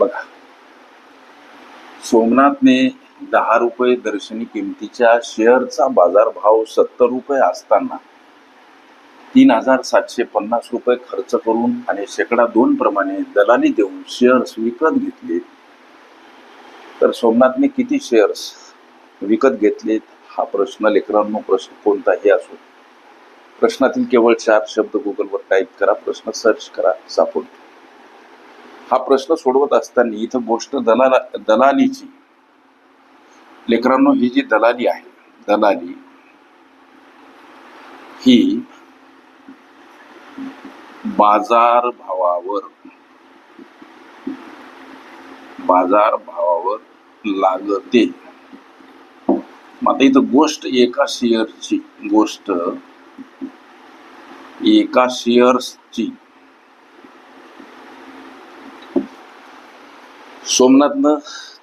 बघा. सोमनाथने दहा रुपये दर्शनी किमतीच्या शेअरचा बाजारभाव सत्तर रुपये असताना तीन हजार सातशे पन्नास रुपये खर्च करून आणि शेकडा दोन प्रमाणे दलाली देऊन शेअर्स विकत घेतले. तर सोमनाथने किती शेअर्स विकत घेतलेत? हा प्रश्न लेकरांनो प्रश्न कोणताही असो. प्रश्नातील केवळ चार शब्द गुगलवर टाईप करा प्रश्न सर्च करा सापडतो. हा प्रश्न सोडवत असताना इथं गोष्ट दलाला दलालीची. लेकरांनो ही जी दलाली आहे दलाली ही बाजार भावावर बाजार भावावर लागते. आता इथं गोष्ट एका शेअरची गोष्ट एका शेअर्सची. सोमनाथनं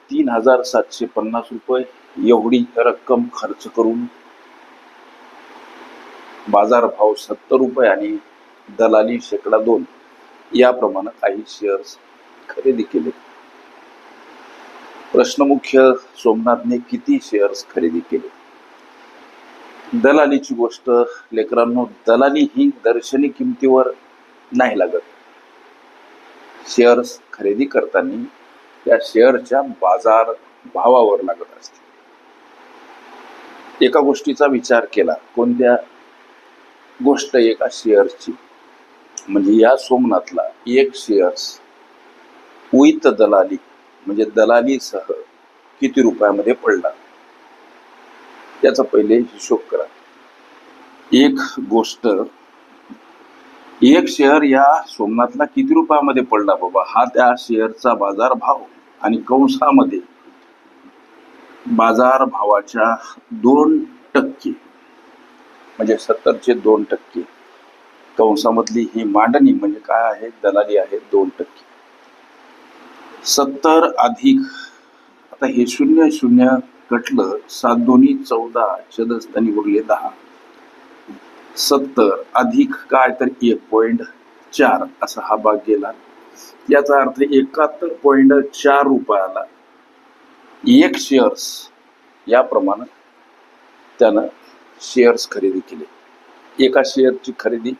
तीन हजार सातशे पन्नास रुपये एवढी रक्कम खर्च करून बाजारभाव सत्तर रुपये आणि दलाली शेकडा दोन याप्रमाणे काही शेअर्स खरेदी केले. प्रश्न मुख्य सोमनाथने किती शेअर्स खरेदी केले? दलालीची गोष्ट लेकरांनो दलाली ही दर्शनी किमतीवर नाही लागत. शेअर्स खरेदी करताना त्या शेअरच्या बाजार भावावर लागत असते. एका गोष्टीचा विचार केला कोणत्या गोष्ट एका शेअरची? म्हणजे या सोमनाथला एक शेअर्स उईत दलाली म्हणजे दलालीसह किती रुपयामध्ये पडला? त्याचा पहिले हिशोब करा. एक गोष्ट एक शेअर या सोमनाथला किती रुपयामध्ये पडला बाबा? हा त्या शेअरचा बाजार भाव आणि कंसामध्ये बाजार भावाच्या दोन टक्के म्हणजे सत्तरचे दोन टक्के. कंसामधली ही मांडणी म्हणजे काय आहे? दलाली आहे दोन टक्के. सत्तर अधिक आता हे शून्य शून्य कटलं सात दोन्ही चौदा चदस्तानी उरले दहा. सत्तर अधिक काय तर एक पॉईंट चार असा हा भाग गेला. याचा अर्थ एकाहत्तर पॉईंट चार रुपयाला एक शेअर्स याप्रमाणे त्यानं शेअर्स खरेदी केले. एका शेअरची खरेदी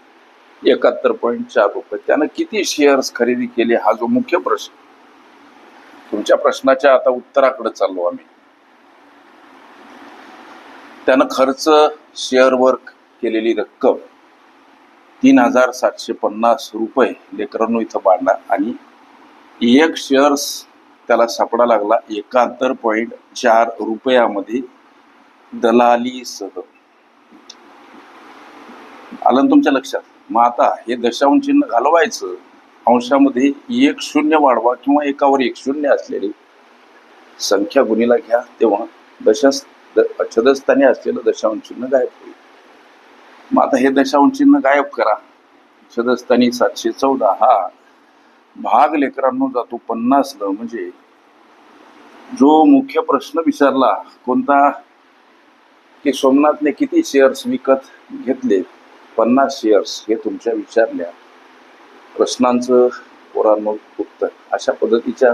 एकाहत्तर पॉईंट चार रुपये. त्यानं किती शेअर्स खरेदी केले हा जो मुख्य प्रश्न. तुमच्या प्रश्नाच्या आता उत्तराकडे चाललो आम्ही. त्यानं खर्च शेअरवर केलेली रक्कम तीन हजार सातशे पन्नास रुपये लेकरांनो इथं पाडला आणि एक शेअर्स त्याला सापडा लागला. एकाहत्तर पॉईंट चार रुपयामध्ये दलालीसह. आलं तुमच्या लक्षात? मग आता हे दशांश चिन्ह घालवायचं अंशामध्ये एक शून्य वाढवा किंवा एकावर एक शून्य असलेली संख्या गुणीला घ्या. तेव्हा दशास द- असलेलं दशांश चिन्ह गायब होईल. मग आता हे दशांश चिन्ह गायब करा. छदस्थानी सातशे चौदा. हा. भाग लेकरांनो जातो पन्नास ल म्हणजे जो मुख्य प्रश्न विचारला कोणता? की सोमनाथने किती शेअर्स विकत घेतले? पन्नास शेअर्स हे तुमच्या विचारल्या. प्रश्नांचं पोरांनो उत्तर अशा पद्धतीच्या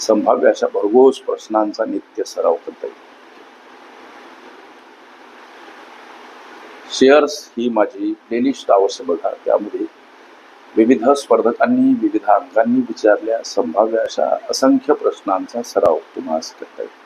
संभाव्य अशा भरघोस प्रश्नांचा नित्य सराव करता येईल. शेअर्स ही माझी प्लेलिस्ट अवश्य बघा. त्यामध्ये विविध स्पर्धकांनी विविध अंगांनी विचारल्या संभाव्य अशा असंख्य प्रश्नांचा सराव तुम्हाला करता येईल.